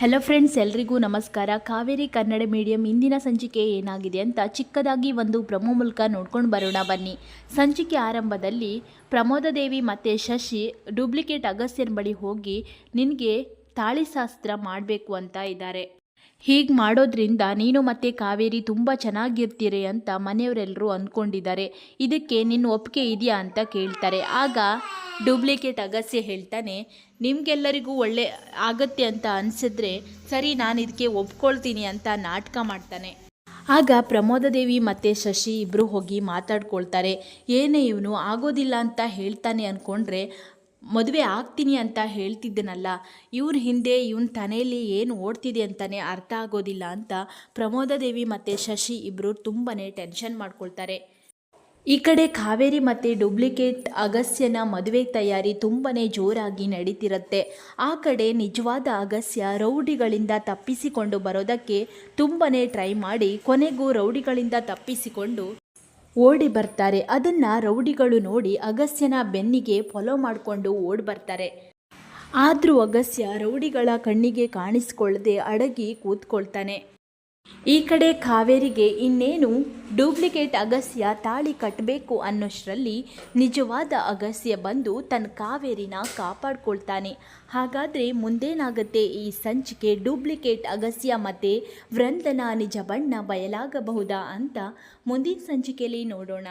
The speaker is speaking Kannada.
ಹೆಲೋ ಫ್ರೆಂಡ್ಸ್ ಎಲ್ರಿಗೂ ನಮಸ್ಕಾರ. ಕಾವೇರಿ ಕನ್ನಡ ಮೀಡಿಯಂ ಇಂದಿನ ಸಂಚಿಕೆ ಏನಾಗಿದೆ ಅಂತ ಚಿಕ್ಕದಾಗಿ ಒಂದು ಪ್ರಮೋ ಮೂಲಕ ನೋಡ್ಕೊಂಡು ಬರೋಣ ಬನ್ನಿ. ಸಂಚಿಕೆ ಆರಂಭದಲ್ಲಿ ಪ್ರಮೋದದೇವಿ ಮತ್ತು ಶಶಿ ಡೂಪ್ಲಿಕೇಟ್ ಅಗಸ್ತ್ಯನ ಬಳಿ ಹೋಗಿ ನಿನಗೆ ತಾಳಿಶಾಸ್ತ್ರ ಮಾಡಬೇಕು ಅಂತ ಇದ್ದಾರೆ. ಹೀಗೆ ಮಾಡೋದ್ರಿಂದ ನೀನು ಮತ್ತು ಕಾವೇರಿ ತುಂಬ ಚೆನ್ನಾಗಿರ್ತೀರಿ ಅಂತ ಮನೆಯವರೆಲ್ಲರೂ ಅಂದ್ಕೊಂಡಿದ್ದಾರೆ ಇದಕ್ಕೆ ನಿನ್ನ ಒಪ್ಪಿಗೆ ಇದೆಯಾ ಅಂತ ಕೇಳ್ತಾರೆ. ಆಗ ಡೂಪ್ಲಿಕೇಟ್ ಅಗಸ್ಯ ಹೇಳ್ತಾನೆ, ನಿಮಗೆಲ್ಲರಿಗೂ ಒಳ್ಳೆ ಆಗತ್ತೆ ಅಂತ ಅನಿಸಿದ್ರೆ ಸರಿ, ನಾನು ಇದಕ್ಕೆ ಒಪ್ಕೊಳ್ತೀನಿ ಅಂತ ನಾಟಕ ಮಾಡ್ತಾನೆ. ಆಗ ಪ್ರಮೋದದೇವಿ ಮತ್ತು ಶಶಿ ಇಬ್ಬರು ಹೋಗಿ ಮಾತಾಡ್ಕೊಳ್ತಾರೆ, ಏನೇ ಇವನು ಆಗೋದಿಲ್ಲ ಅಂತ ಹೇಳ್ತಾನೆ ಅಂದ್ಕೊಂಡ್ರೆ ಮದುವೆ ಆಗ್ತೀನಿ ಅಂತ ಹೇಳ್ತಿದ್ದನಲ್ಲ, ಇವ್ರ ಹಿಂದೆ ಇವನ ತನೆಯಲ್ಲಿ ಏನು ಓಡ್ತಿದೆ ಅಂತಲೇ ಅರ್ಥ ಆಗೋದಿಲ್ಲ ಅಂತ ಪ್ರಮೋದದೇವಿ ಮತ್ತು ಶಶಿ ಇಬ್ಬರು ತುಂಬಾ ಟೆನ್ಷನ್ ಮಾಡ್ಕೊಳ್ತಾರೆ. ಈ ಕಡೆ ಕಾವೇರಿ ಮತ್ತು ಡೂಪ್ಲಿಕೇಟ್ ಅಗಸ್ಯನ ಮದುವೆ ತಯಾರಿ ತುಂಬನೇ ಜೋರಾಗಿ ನಡೀತಿರುತ್ತೆ. ಆ ಕಡೆ ನಿಜವಾದ ಅಗಸ್ಯ ರೌಡಿಗಳಿಂದ ತಪ್ಪಿಸಿಕೊಂಡು ಬರೋದಕ್ಕೆ ತುಂಬನೇ ಟ್ರೈ ಮಾಡಿ ಕೊನೆಗೂ ರೌಡಿಗಳಿಂದ ತಪ್ಪಿಸಿಕೊಂಡು ಓಡಿ ಬರ್ತಾರೆ. ಅದನ್ನು ರೌಡಿಗಳು ನೋಡಿ ಅಗಸ್ಯನ ಬೆನ್ನಿಗೆ ಫಾಲೋ ಮಾಡಿಕೊಂಡು ಓಡಿ ಬರ್ತಾರೆ. ಆದರೂ ಅಗಸ್ಯ ರೌಡಿಗಳ ಕಣ್ಣಿಗೆ ಕಾಣಿಸ್ಕೊಳ್ಳದೆ ಅಡಗಿ ಕೂತ್ಕೊಳ್ತಾನೆ. ಈ ಕಡೆ ಕಾವೇರಿಗೆ ಇನ್ನೇನು ಡೂಪ್ಲಿಕೇಟ್ ಅಗಸ್ಯ ತಾಳಿ ಕಟ್ಟಬೇಕು ಅನ್ನೋಷ್ಟರಲ್ಲಿ ನಿಜವಾದ ಅಗಸ್ಯ ಬಂದು ತನ್ನ ಕಾವೇರಿನ ಕಾಪಾಡ್ಕೊಳ್ತಾನೆ. ಹಾಗಾದರೆ ಮುಂದೇನಾಗುತ್ತೆ ಈ ಸಂಚಿಕೆ ಡೂಪ್ಲಿಕೇಟ್ ಅಗಸ್ಯ ಮತ್ತು ವೃಂದನ ನಿಜ ಬಣ್ಣ ಬಯಲಾಗಬಹುದಾ ಅಂತ ಮುಂದಿನ ಸಂಚಿಕೆಯಲ್ಲಿ ನೋಡೋಣ.